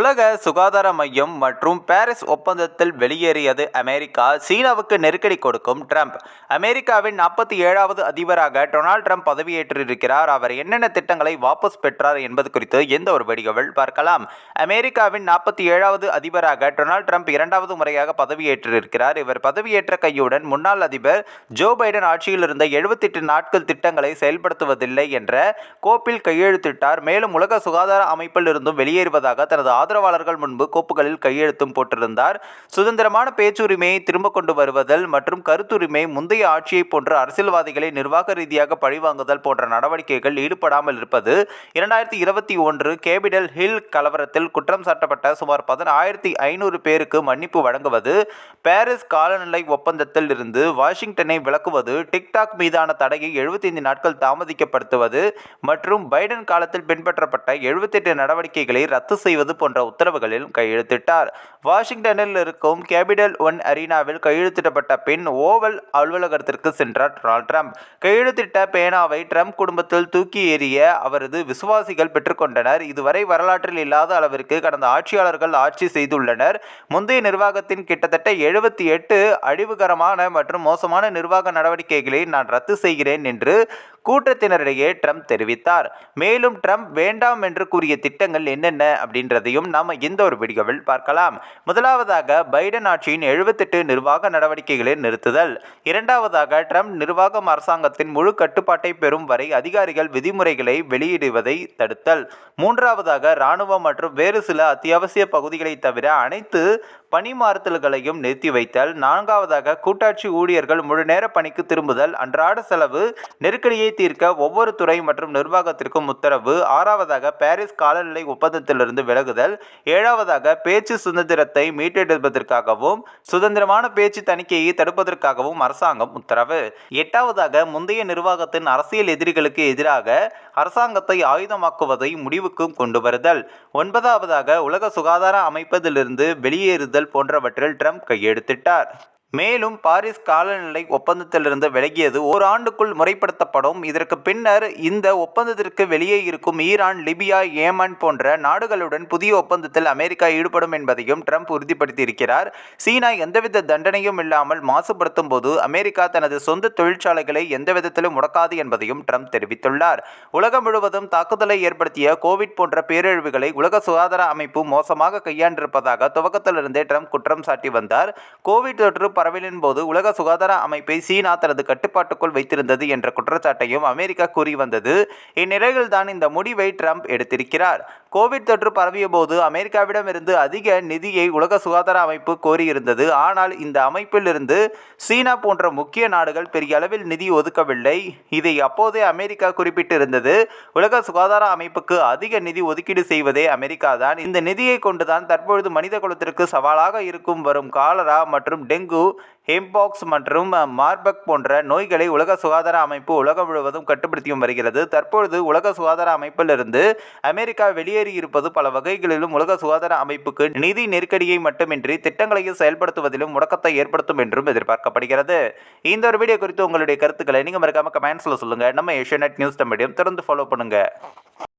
உலக சுகாதார மையம் மற்றும் பாரிஸ் ஒப்பந்தத்தில் வெளியேறியது அமெரிக்கா சீனாவுக்கு நெருக்கடி கொடுக்கும் ட்ரம்ப். அமெரிக்காவின் நாற்பத்தி ஏழாவது அதிபராக டொனால்ட் ட்ரம்ப் பதவியேற்றிருக்கிறார். அவர் என்னென்ன திட்டங்களை வாபஸ் பெற்றார் என்பது குறித்து எந்த ஒரு வடிகவில் பார்க்கலாம். அமெரிக்காவின் நாற்பத்தி ஏழாவது அதிபராக டொனால்ட் ட்ரம்ப் இரண்டாவது முறையாக பதவியேற்றிருக்கிறார். இவர் பதவியேற்ற கையுடன் முன்னாள் அதிபர் ஜோ பைடன் ஆட்சியில் இருந்த எழுபத்தெட்டு நாட்கள் திட்டங்களை செயல்படுத்துவதில்லை என்ற கோப்பில் கையெழுத்திட்டார். மேலும் உலக சுகாதார அமைப்பில் இருந்தும் வெளியேறுவதாக தனது ஆதரவாளர்கள் முன்பு கோப்புகளில் கையெழுத்தும் போட்டிருந்தார். சுதந்திரமான பேச்சுரிமையை திரும்ப கொண்டு வருவதல் மற்றும் கருத்துரிமை முந்தைய ஆட்சியை போன்ற அரசியல்வாதிகளை நிர்வாக ரீதியாக பழிவாங்குதல் போன்ற நடவடிக்கைகள் ஈடுபடாமல் இருப்பது இரண்டாயிரத்தி இருபத்தி ஒன்று கேபிடல் ஹில் கலவரத்தில் குற்றம் சாட்டப்பட்ட சுமார் பதினாயிரத்தி ஐநூறு பேருக்கு மன்னிப்பு வழங்குவது பாரிஸ் காலநிலை ஒப்பந்தத்தில் இருந்து வாஷிங்டனை விளக்குவது டிக்டாக் மீதான தடையை 75 நாட்கள் தாமதிக்கப்படுத்துவது மற்றும் பைடன் காலத்தில் பின்பற்றப்பட்ட 78 நடவடிக்கைகளை ரத்து செய்வது போன்ற உத்தரவுகளில் கையெழுத்திட்டார். வாஷிங்டனில் இருக்கும் கேபிடல் ஒன் அரீனாவில் கையெழுத்திடப்பட்ட பின் ஓவல் அலுவலகத்திற்கு சென்றார் டொனால்ட் ட்ரம்ப். கையெழுத்திட்ட பேனாவை ட்ரம்ப் குடும்பத்தில் தூக்கி எறிய அவரது விசுவாசிகள் பெற்றுக்கொண்டனர். இதுவரை வரலாற்றில் இல்லாத அளவிற்கு கடந்த ஆட்சியாளர்கள் ஆட்சி செய்துள்ளனர். முந்தைய நிர்வாகத்தின் கிட்டத்தட்ட எழுபத்தி எட்டு அழிவுகரமான மற்றும் மோசமான நிர்வாக நடவடிக்கைகளை நான் ரத்து செய்கிறேன் என்று கூட்டத்தினரிடையே ட்ரம்ப் தெரிவித்தார். மேலும் ட்ரம்ப் வேண்டாம் என்று கூறிய திட்டங்கள் என்னென்ன அப்படின்றதையும் நாம் இந்த ஒரு வீடியோவில் பார்க்கலாம். முதலாவதாக பைடன் ஆட்சியின் எழுபத்தெட்டு நிர்வாக நடவடிக்கைகளை நிறுத்துதல். இரண்டாவதாக ட்ரம்ப் நிர்வாகம் அரசாங்கத்தின் முழு கட்டுப்பாட்டை பெறும் வரை அதிகாரிகள் விதிமுறைகளை வெளியிடுவதை தடுத்தல். மூன்றாவதாக இராணுவம் மற்றும் வேறு சில அத்தியாவசிய பகுதிகளை தவிர அனைத்து பணிமாறுதல்களையும் நிறுத்தி வைத்தல். நான்காவதாக கூட்டாட்சி ஊழியர்கள் முழு நேர பணிக்கு திரும்புதல். அன்றாட செலவு நெருக்கடியை தீர்க்க ஒவ்வொரு துறை மற்றும் நிர்வாகத்திற்கும் உத்தரவு. ஆறாவதாக பாரிஸ் காலநிலை ஒப்பந்தத்திலிருந்து விலகுதல். ஏழாவதாக பேச்சு சுதந்திரத்தை மீட்டெடுப்பதற்காகவும் சுதந்திரமான பேச்சு தணிக்கையை தடுப்பதற்காகவும் அரசாங்கம் உத்தரவு. எட்டாவதாக முந்தைய நிர்வாகத்தின் அரசியல் எதிரிகளுக்கு எதிராக அரசாங்கத்தை ஆயுதமாக்குவதை முடிவுக்கு கொண்டு வருதல். ஒன்பதாவதாக உலக சுகாதார அமைப்பதிலிருந்து வெளியேறுதல் போன்றவற்றில் ட்ரம்ப் கையெழுத்திட்டார். மேலும் பாரிஸ் காலநிலை ஒப்பந்தத்திலிருந்து விலகியது ஓராண்டுக்குள் முறைப்படுத்தப்படும். இதற்கு பின்னர் இந்த ஒப்பந்தத்திற்கு வெளியே இருக்கும் ஈரான் லிபியா ஏமன் போன்ற நாடுகளுடன் புதிய ஒப்பந்தத்தில் அமெரிக்கா ஈடுபடும் என்பதையும் ட்ரம்ப் உறுதிப்படுத்தியிருக்கிறார். சீனா எந்தவித தண்டனையும் இல்லாமல் மாசுபடுத்தும் போது அமெரிக்கா தனது சொந்த தொழிற்சாலைகளை எந்த விதத்திலும் முடக்காது என்பதையும் ட்ரம்ப் தெரிவித்துள்ளார். உலகம் முழுவதும் தாக்குதலை ஏற்படுத்திய கோவிட் போன்ற பேரழிவுகளை உலக சுகாதார அமைப்பு மோசமாக கையாண்டிருப்பதாக துவக்கத்திலிருந்தே ட்ரம்ப் குற்றம் சாட்டி வந்தார். கோவிட் தொற்று பரவலின் போது உலக சுகாதார அமைப்பை சீனா தனது கட்டுப்பாட்டுக்குள் வைத்திருந்தது என்ற குற்றச்சாட்டையும் அமெரிக்கா கூறி வந்தது. இந்நிலையில்தான் இந்த முடிவை ட்ரம்ப் எடுத்திருக்கிறார். கோவிட் தொற்று பரவிய போது அமெரிக்காவிடமிருந்து அதிக நிதியை உலக சுகாதார அமைப்பு கோரியிருந்தது. ஆனால் இந்த அமைப்பிலிருந்து சீனா போன்ற முக்கிய நாடுகள் பெரிய அளவில் நிதி ஒதுக்கவில்லை. இதை அப்போதே அமெரிக்கா குறிப்பிட்டிருந்தது. உலக சுகாதார அமைப்புக்கு அதிக நிதி ஒதுக்கீடு செய்வதே அமெரிக்கா தான். இந்த நிதியை கொண்டுதான் தற்பொழுது மனித குலத்திற்கு சவாலாக இருக்கும் வரும் காலரா மற்றும் டெங்கு ஹெம்பாக்ஸ் மற்றும் மார்பக் போன்ற நோய்களை உலக சுகாதார அமைப்பு உலகம் முழுவதும் கட்டுப்படுத்தியும் வருகிறது. தற்பொழுது உலக சுகாதார அமைப்பிலிருந்து அமெரிக்கா வெளியேறி இருப்பது பல வகைகளிலும் உலக சுகாதார அமைப்புக்கு நிதி நெருக்கடியை மட்டுமின்றி திட்டங்களையும் செயல்படுத்துவதிலும் முடக்கத்தை ஏற்படுத்தும் என்றும் எதிர்பார்க்கப்படுகிறது. இந்த ஒரு வீடியோ குறித்து உங்களுடைய கருத்துக்களை நீங்கள் மறக்காம கமெண்ட்ஸில் சொல்லுங்கள் நம்ம ஏஷியா நியூஸ் தமிழையும் தொடர்ந்து ஃபாலோ பண்ணுங்கள்